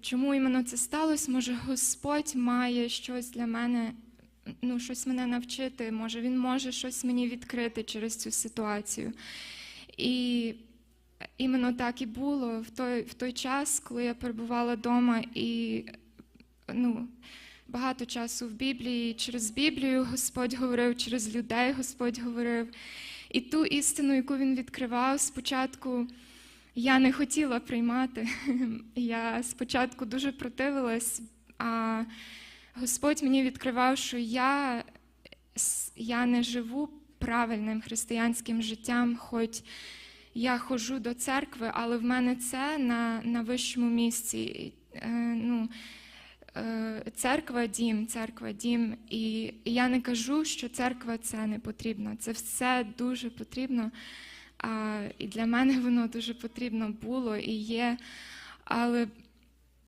чому іменно це сталося? Може, Господь має щось для мене, ну, щось мене навчити, може, Він може щось мені відкрити через цю ситуацію. І іменно так і було в той, в той час, коли я перебувала вдома і ну, багато часу в Біблії, через Біблію Господь говорив, через людей Господь говорив. І ту істину, яку він відкривав, спочатку я не хотіла приймати. Я спочатку дуже противилась, а Господь мені відкривав, що я, я не живу правильним християнським життям, хоч я ходжу до церкви, але в мене це на, на вищому місці. Е, ну, е, церква дім, церква дім. І я не кажу, що церква це не потрібно. Це все дуже потрібно. І для мене воно дуже потрібно було і є. Але